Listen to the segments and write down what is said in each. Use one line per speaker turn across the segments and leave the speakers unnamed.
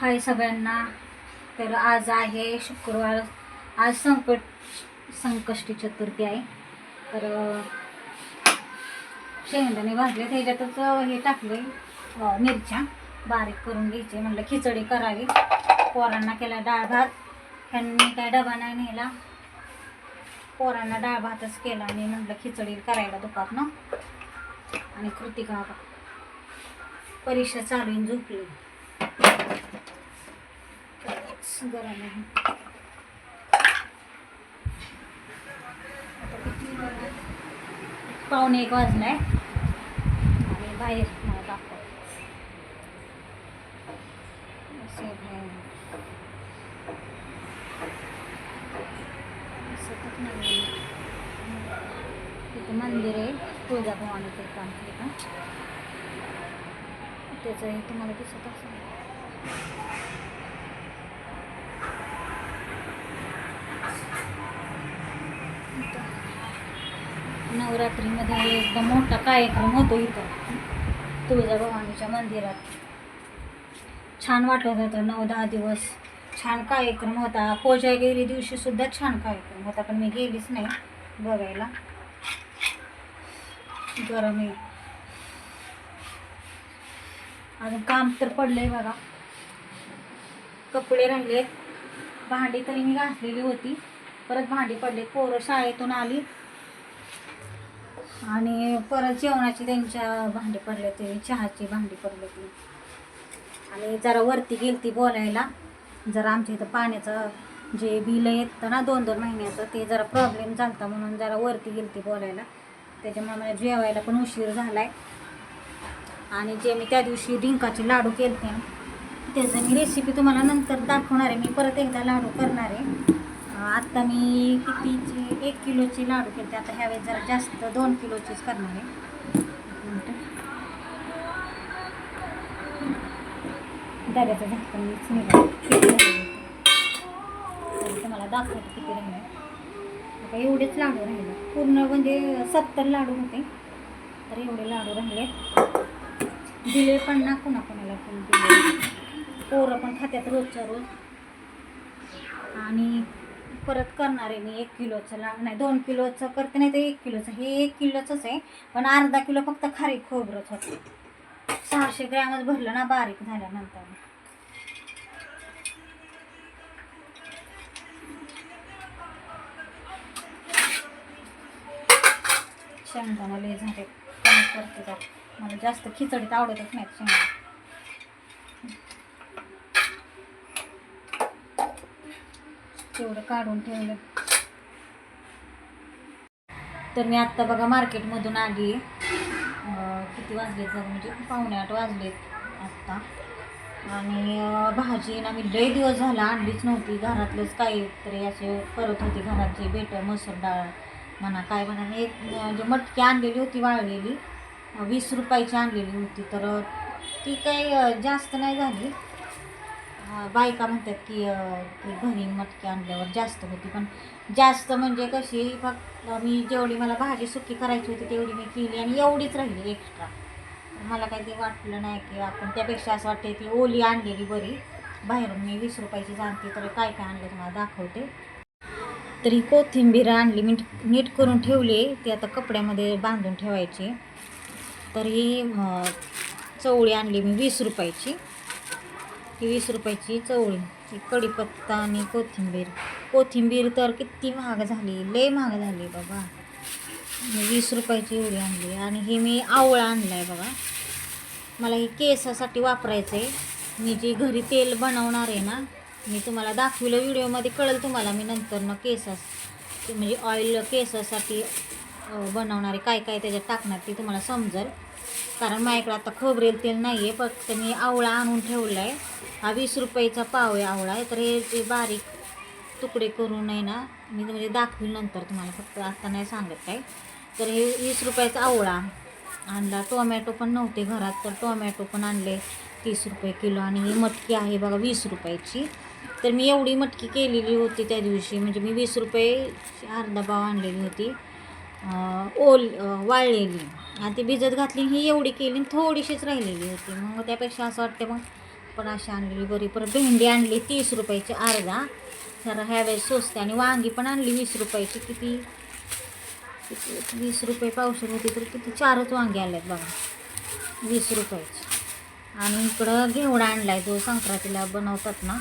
हाय सगळ्यांना. तर आज आहे शुक्रवार. आज संकट संकष्टी चतुर्थी आहे. तर शेंगदाणे भाजले त्याच्यातच हे टाकले. मिरच्या बारीक करून घ्यायचे. म्हटलं खिचडी करावी. पोरांना केला डाळ भात. ह्यांनी काय डबा नाही नेला. पोरांना डाळ भातच केला आणि म्हटलं खिचडी करायला दुपारनं आणि कृतिका परीक्षा चालून झोपली. गरम आहे. आता पावणे एक वाजलाय आणि बाहेर मला दाखव. असं आहे. दिसतच नाही आहे. तिथं मंदिर आहे. तुळजाभवानीचं काम का? त्याचं हे तुम्हाला दिसत असेल. नवरात्रीमध्ये एकदम मोठा कार्यक्रम होतो इथं. तुळजाभवानीच्या मंदिरात. छान वाटत होतं नऊ दहा दिवस. छान कार्यक्रम होता. कोजागिरी दिवशी सुद्धा छान कार्यक्रम होता पण मी गेलीच नाही बघायला. गरम आहे अजून काम तर पडलंय बघा. कपडे राहिले भांडी तरी मी घासलेली होती. परत भांडी पडले पोरं शाळेतून आली. आणि परत जेवणाची त्यांच्या भांडी पडले ते चहाची भांडी पडले ती. आणि जरा वरती गेली ती बोलायला. जरा आमच्या इथं पाण्याचं जे बिल येतं ना दोन दोन महिन्याचं ते जरा प्रॉब्लेम झाला म्हणून जरा वरती गेली ती बोलायला. त्याच्यामुळे मला जेवायला पण उशीर झाला आहे आणि जे मी त्या दिवशी डिंकाचे लाडू केले त्याचं मी रेसिपी तुम्हाला नंतर दाखवणार आहे. मी परत एकदा लाडू करणार आहे. आत्ता मी कितीचे एक किलोचे लाडू केले आता ह्यावेळेस जरा जास्त दोन किलोचेच करणार आहे. दर्याचा मिनिटं. डब्याचं झाकण मीच निघालं. किती तुम्हाला दाखवतो किती राहिले आता एवढेच लाडू राहिले. पूर्ण म्हणजे सत्तर लाडू होते. तर एवढे लाडू राहिले. दिले पण ना कुणा कोणाला पण दिले. पोरं पण खात्यात रोजच्या रोज. आणि परत करणार आहे मी एक किलोचं ला नाही दोन किलोचं करते नाही तर एक किलोचं. हे एक किलोचंच आहे पण अर्धा किलो फक्त खारी खोबरंच होतं सहाशे ग्रॅमच भरलं ना बारीक झाल्यानंतर. शेंगदाणा लय झाले. करते मला जास्त खिचडीत आवडतच नाहीत शेंगदाणा. तेवढं काढून ठेवलं. तर मी आत्ता बघा मार्केटमधून आली. किती वाजलेत बघा म्हणजे पावणे आठ वाजलेत आत्ता. आणि भाजी ना मी लई दिवस झाला आणलीच नव्हती. घरातलंच काही तरी असे करत होते घरात जे बेटर मसूर डाळ म्हणा काय म्हणा. एक म्हणजे मटकी आणलेली होती वाळलेली वीस रुपयाची आणलेली होती. तर ती काही जास्त नाही झाली. बायका म्हणतात की की घरी मटकी आणल्यावर जास्त होती. पण जास्त म्हणजे कशी फक्त मी जेवढी मला भाजी सुकी करायची होती तेवढी मी केली आणि एवढीच राहिली एक्स्ट्रा मला काही ते वाटलं नाही की आपण त्यापेक्षा असं वाटते ती ओली आणलेली बरी. बाहेरून मी वीस रुपयाची जाणते तर काय काय आणलं तुम्हाला दाखवते. तरी कोथिंबीर आणली मी नीट करून ठेवली. ती आता कपड्यामध्ये बांधून ठेवायची. तर ही चवळी आणली मी वीस रुपयाची. ती वीस रुपयाची चवळी ही कढीपत्ता आणि कोथिंबीर. कोथिंबीर तर किती महाग झाली लय महाग झाली बाबा. वीस रुपयाची एवढी आणली आणि हे मी आवळा आणला आहे बघा. मला हे केसासाठी वापरायचं आहे मी जे घरी तेल बनवणार आहे ना मी तुम्हाला दाखविलं व्हिडिओमध्ये कळेल तुम्हाला मी नंतर ना केसास ते म्हणजे ऑइल केसासाठी बनवणारे काय काय त्याच्यात टाकणार ते तुम्हाला समजेल. कारण माझ्याकडे आता खोबरेल तेल नाही आहे फक्त मी आवळा आणून ठेवला आहे हा वीस रुपयाचा पाव आहे आवळा. आहे तर हे ते बारीक तुकडे करून आहे ना मी म्हणजे दाखवील नंतर तुम्हाला. फक्त आता नाही सांगत काय. तर हे वीस रुपयाचा आवळा आणला. टोमॅटो पण नव्हते घरात तर टोमॅटो पण आणले तीस रुपये किलो. आणि ही मटकी आहे बघा वीस रुपयाची. तर मी एवढी मटकी केलेली होती त्या दिवशी. म्हणजे मी वीस रुपये अर्धा पाव आणलेली होती. ओल वाळलेली. आणि ती भिजत घातली ही एवढी केली आणि थोडीशीच राहिलेली होती. मग त्यापेक्षा असं वाटतं मग पण अशी आणलेली बरी. परत भेंडी आणली तीस रुपयाची अर्धा. जरा ह्यावेळेस स्वस्त आणि वांगी पण आणली वीस रुपयाची. किती? किती? वीस रुपये पावशेर होती तर किती? चारच वांगे आल्यात आहेत बघा. वीस रुपयाची. आणि इकडं घेवडा आणलाय जो संक्रांतीला बनवतात ना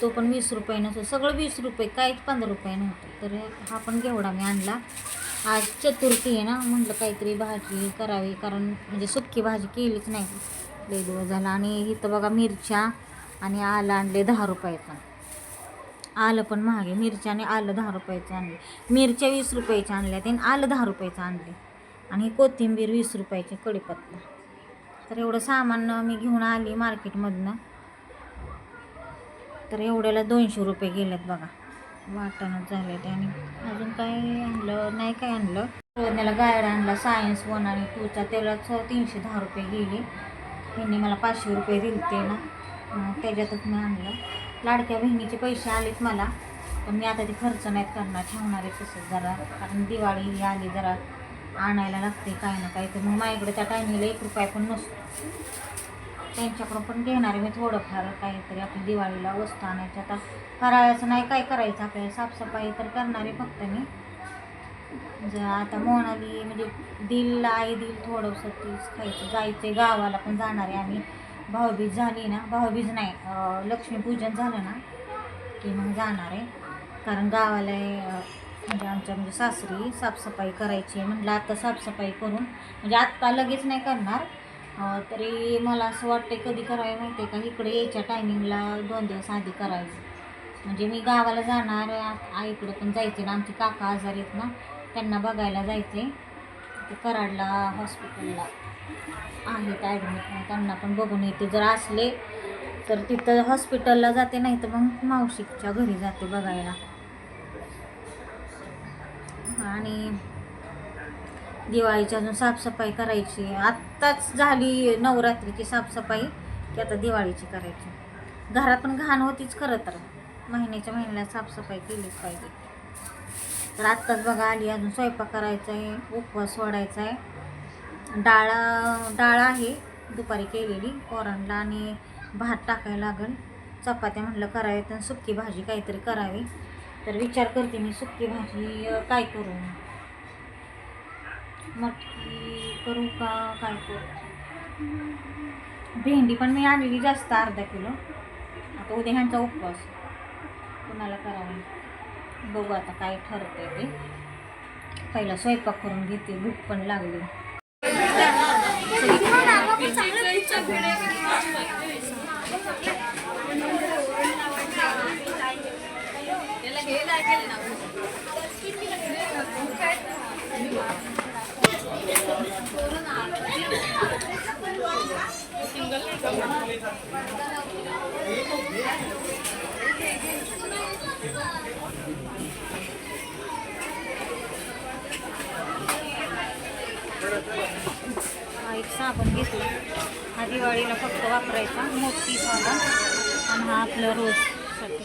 तो पण वीस रुपयानं असतो सगळं वीस रुपये काहीच पंधरा रुपयानं होतं. तर हा पण घेवडा मी आणला. आज चतुर्थी आहे ना म्हटलं काहीतरी भाजी करावी कारण म्हणजे सुक्की भाजी केलीच नाही. लई दिवस झाला. आणि इथं बघा मिरच्या आणि आलं आणले दहा रुपयाचं. आलं पण महाग. आहे मिरच्या आणि आलं दहा रुपयाचं आणले मिरच्या वीस रुपयाच्या आणल्या आणि आलं दहा रुपयाचं आणले आणि कोथिंबीर वीस रुपयाची कढीपत्ता. तर एवढं सामान मी घेऊन आली मार्केटमधनं. तर एवढ्याला दोनशे रुपये गेलेत बघा. वाटणच झाले ते आणि अजून काय आणलं? नाही काय आणलं? रोजण्याला गायड आणला सायन्स वन आणि टूचा त्यालाच तीनशे दहा रुपये गेले. ह्यांनी मला पाचशे रुपये दिले ते ना त्याच्यातच मी आणलं. लाडक्या बहिणीचे पैसे आलेत मला पण मी आता ते खर्च नाहीत करणार. ठेवणार आहे तसंच जरा. कारण दिवाळी ही आली जरा आणायला लागते. काय ना काय तर. मग माझ्याकडे त्या टायमिंगला एक रुपया पण नसतो. त्यांच्याकडून पण घेणार आहे मी थोडंफार काहीतरी आपली दिवाळीला वस्तू आणायच्या. आता करायचं नाही काय करायचं? आपल्याला साफसफाई तर करणार आहे फक्त मी. जर आता मोनाली म्हणजे दिल आई दिल थोडंसं तीच खायचं. जायचं आहे गावाला पण जाणार आहे आम्ही. भाऊबीज झाली ना भाऊबीज नाही लक्ष्मीपूजन झालं ना की मग जाणार आहे. कारण गावाला म्हणजे आमच्या म्हणजे सासरी साफसफाई करायची आहे. म्हटलं आता साफसफाई करून म्हणजे आत्ता लगेच नाही करणार. तरी मला असं वाटतं कधी करावे माहिती आहे का? इकडे यायच्या टायमिंगला दोन दिवस आधी करायचं. म्हणजे मी गावाला जाणार आ- आईकडे पण जायचे ना. आमचे काका आजारी आहेत ना त्यांना बघायला जायचे ते कराडला हॉस्पिटलला आहेत ॲडमिट त्यांना पण बघून येते. जर असले तर तिथं हॉस्पिटलला जाते नाही तर मग मावशीच्या घरी जाते बघायला. आणि दिवाळीची अजून साफसफाई करायची. आत्ताच झाली नवरात्रीची साफसफाई की आता दिवाळीची करायची. घरात पण घाण होतीच खरं तर. महिन्याच्या महिन्याला साफसफाई केलीच पाहिजे. तर आत्ताच बघा आली अजून स्वयंपाक करायचा आहे उपवास सोडायचा आहे डाळ डाळ आहे दुपारी केलेली कोरणला आणि भात टाकायला लागेल. चपात्या म्हटलं कराव्यात आणि सुकी भाजी काहीतरी करावी. तर विचार करते मी सुकी भाजी काय करू? मटकी करू का काय करू? भेंडी पण मी आणलेली जास्त अर्धा किलो. आता उद्या ह्यांचा उपवास कुणाला करावा? बघू आता काय ठरते ते. पहिला स्वयंपाक करून घेते भूक पण लागली. हा एक साबण घेतला. हा दिवाळीला फक्त वापरायचा मोठी साबण आणि हा आपलं रोजसाठी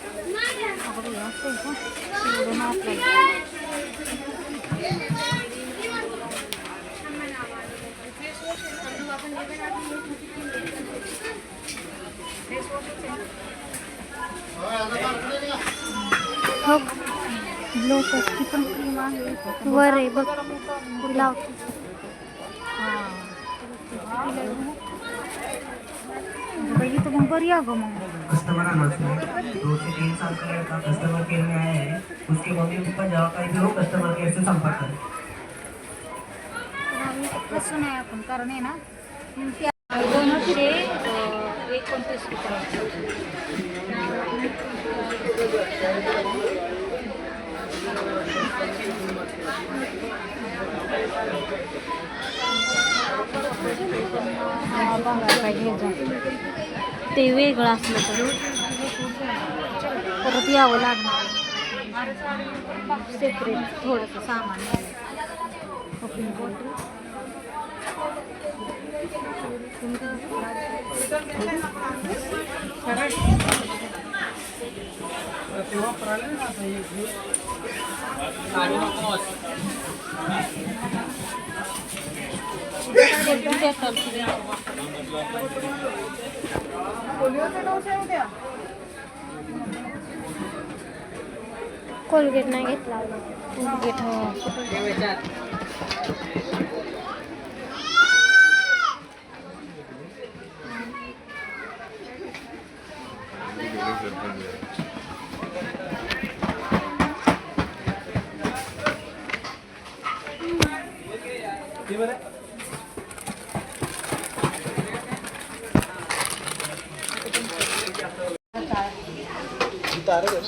अगं बाई, असं आहे का? एवढं महाग आहे.
हो लोकसची पण क्रीम आहे वर आहे बघ लावते
इथं मग गं मग.
कस्टमर आना चाहिए दो से तीन साल का लड़का कस्टमर केयर में आया है उसके मम्मी पापा जहाँ कहीं भी हो कस्टमर केयर से संपर्क करें.
बसून आहे आपण कारण आहे ना दोनशे एकोणतीस रुपये हा, ते वेगळं असलं तर. परत यावं लागणार. सेपरेट थोडंसं सामान वापरायला
कोलगेट नाही घेतला
कोलगेट हो ¿Sí. तारे